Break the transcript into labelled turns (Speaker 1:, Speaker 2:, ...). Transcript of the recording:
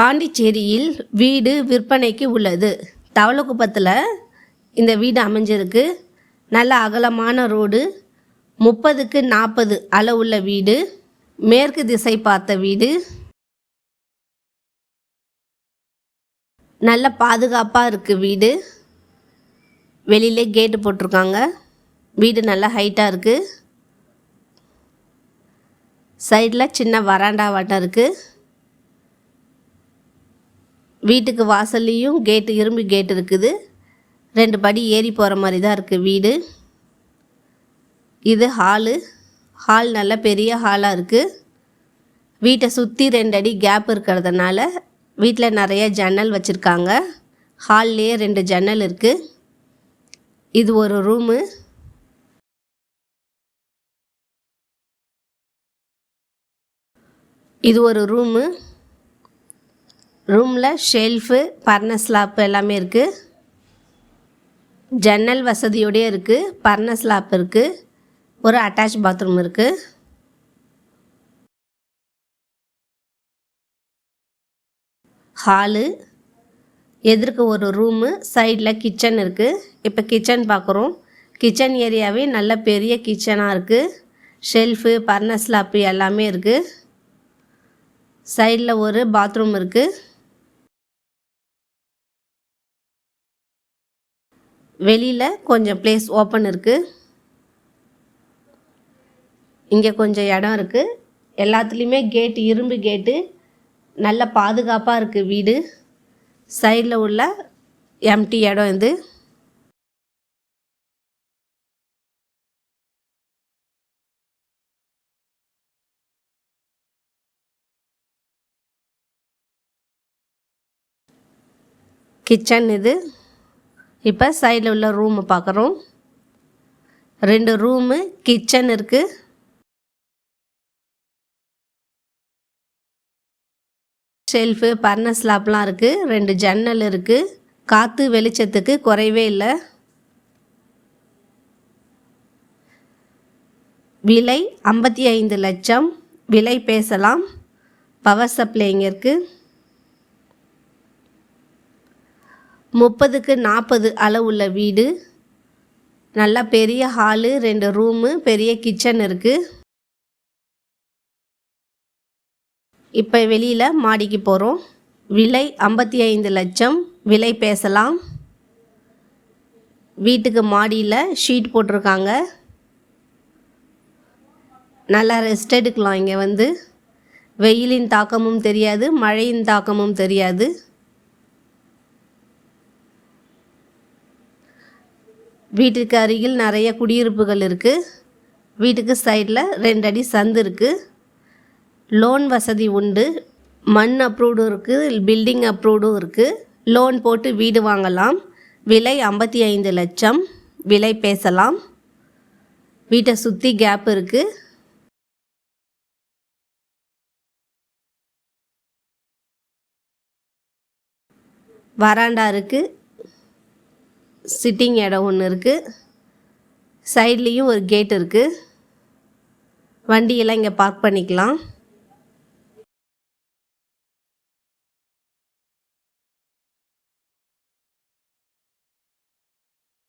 Speaker 1: பாண்டிச்சேரியில் வீடு விற்பனைக்கு உள்ளது. தவளக்குப்பத்தில் இந்த வீடு அமைஞ்சிருக்கு. நல்ல அகலமான ரோடு. முப்பதுக்கு நாற்பது அளவுள்ள வீடு. மேற்கு திசை பார்த்த வீடு. நல்ல பாதுகாப்பாக இருக்குது வீடு. வெளியிலே கேட்டு போட்டிருக்காங்க. வீடு நல்லா ஹைட்டாக இருக்குது சைடில் சின்ன வராண்டா வாட்டம் இருக்குது வீட்டுக்கு வாசல்லையும் கேட்டு இரும்பு கேட் இருக்குது. ரெண்டு படி ஏறி போகிற மாதிரி தான் இருக்குது வீடு. இது ஹாலு ஹால் நல்ல பெரிய ஹாலாக இருக்குது வீட்டை சுற்றி ரெண்டு அடி கேப் இருக்கிறதுனால வீட்டில் நிறைய ஜன்னல் வச்சுருக்காங்க. ஹால்லேயே ரெண்டு ஜன்னல் இருக்குது இது ஒரு ரூமு இது ஒரு ரூமு ரூமில் ஷெல்ஃபு பர்ன ஸ்லாப் எல்லாமே இருக்குது ஜன்னல் வசதியோடய இருக்குது பர்ன ஸ்லாப் இருக்குது ஒரு அட்டாச் பாத்ரூம் இருக்குது ஹாலு எதிர்க்க ஒரு ரூமு சைடில் கிச்சன் இருக்குது இப்போ கிச்சன் பார்க்குறோம் கிச்சன் ஏரியாவே நல்ல பெரிய கிச்சனாக இருக்குது ஷெல்ஃபு பர்ன ஸ்லாப்பு எல்லாமே இருக்குது சைடில் ஒரு பாத்ரூம் இருக்குது வெளியில் கொஞ்சம் ப்ளேஸ் ஓப்பன் இருக்குது இங்கே கொஞ்சம் இடம் இருக்குது எல்லாத்துலேயுமே கேட்டு இரும்பு கேட்டு நல்ல பாதுகாப்பாக இருக்குது வீடு. சைடில் உள்ள எம்டி இடம் இது. கிச்சன் இது. இப்போ சைடில் உள்ள ரூமை பார்க்குறோம் ரெண்டு ரூமு கிச்சன் இருக்குது ஷெல்ஃபு பர்ன ஸ்லாப்லாம் இருக்குது ரெண்டு ஜன்னல் இருக்குது காற்று வெளிச்சத்துக்கு குறைவே இல்லை. விலை ஐம்பத்தி ஐந்து லட்சம். விலை பேசலாம். பவர் சப்ளை இங்கே இருக்குது முப்பதுக்கு நாற்பது அளவுள்ள வீடு. நல்லா பெரிய ஹாலு ரெண்டு ரூமு பெரிய கிச்சன் இருக்குது இப்போ வெளியில் மாடிக்கு போகிறோம் விலை ஐம்பத்தி ஐந்து லட்சம். விலை பேசலாம். வீட்டுக்கு மாடியில் ஷீட் போட்டிருக்காங்க. நல்லா ரெஸ்ட் எடுக்கலாம் இங்கே வந்து. வெயிலின் தாக்கமும் தெரியாது மழையின் தாக்கமும் தெரியாது. வீட்டுக்கு அருகில் நிறைய குடியிருப்புகள் இருக்குது வீட்டுக்கு சைடில் ரெண்டு அடி சந்து இருக்குது லோன் வசதி உண்டு. மண் அப்ரூவ்டும் இருக்குது பில்டிங் அப்ரூவ்டும் இருக்குது லோன் போட்டு வீடு வாங்கலாம். விலை ஐம்பத்தி ஐந்து லட்சம். விலை பேசலாம். வீட்டை சுற்றி கேப் இருக்குது வராண்டா இருக்குது சிட்டிங் இடம் ஒன்று இருக்குது சைட்லேயும் ஒரு கேட் இருக்குது வண்டியெல்லாம் இங்கே பார்க் பண்ணிக்கலாம்.